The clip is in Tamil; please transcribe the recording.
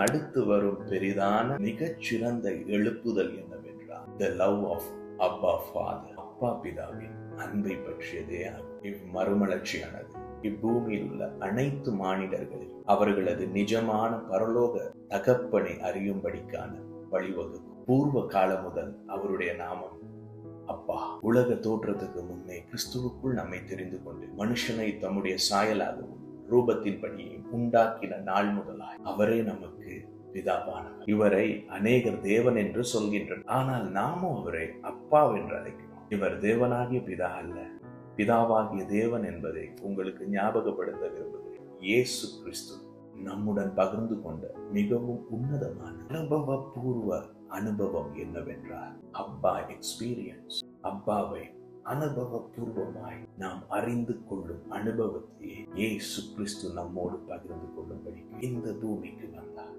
அடுத்து வரும் பெரிதான மிகச்சிறந்த எழுப்புதல் என்னவென்றால் த லவ் ஆஃப் அப்பா ஃபாதர் அப்பா பிதாவின் அன்பை பற்றியதே இம்மறுமலர்ச்சியானது இப்பூமியில் உள்ள அனைத்து மானிடர்களில் அவர்களது நிஜமான பரலோக தகப்பனை அறியும்படிக்கான வழிவகுக்கும். பூர்வ காலம் முதல் அவருடைய நாமம் அப்பா. உலக தோற்றத்துக்கு முன்னே கிறிஸ்துவுக்குள் நம்மை தெரிந்து கொண்டு மனுஷனை தம்முடைய சாயலாகவும் ரூபத்தின்படி உண்டாக்கின நாள் முதலாய் அவரே நமக்கு பிதாவானவர் இவரை அநேகர் தேவன் என்று சொல்கின்றனர். ஆனால் நாமும் அவரை அப்பா என்று அழைக்கிறோம். இவர் தேவனாகிய பிதா அல்ல. பிதாவாகிய தேவன் என்பதை உங்களுக்கு ஞாபகப்படுத்த விரும்புகிறேன். இயேசு கிறிஸ்து நம்முடன் பகிர்ந்து கொண்ட மிகவும் உன்னதமான அனுபவபூர்வ அனுபவம் என்னவென்றால் அப்பா எக்ஸ்பீரியன்ஸ் அப்பாவை அனுபவபூர்வமாய் நாம் அறிந்து கொள்ளும் அனுபவத்தையே ஏசு கிறிஸ்து நம்மோடு பகிர்ந்து கொள்ளும்படி இந்த பூமிக்கு நாம்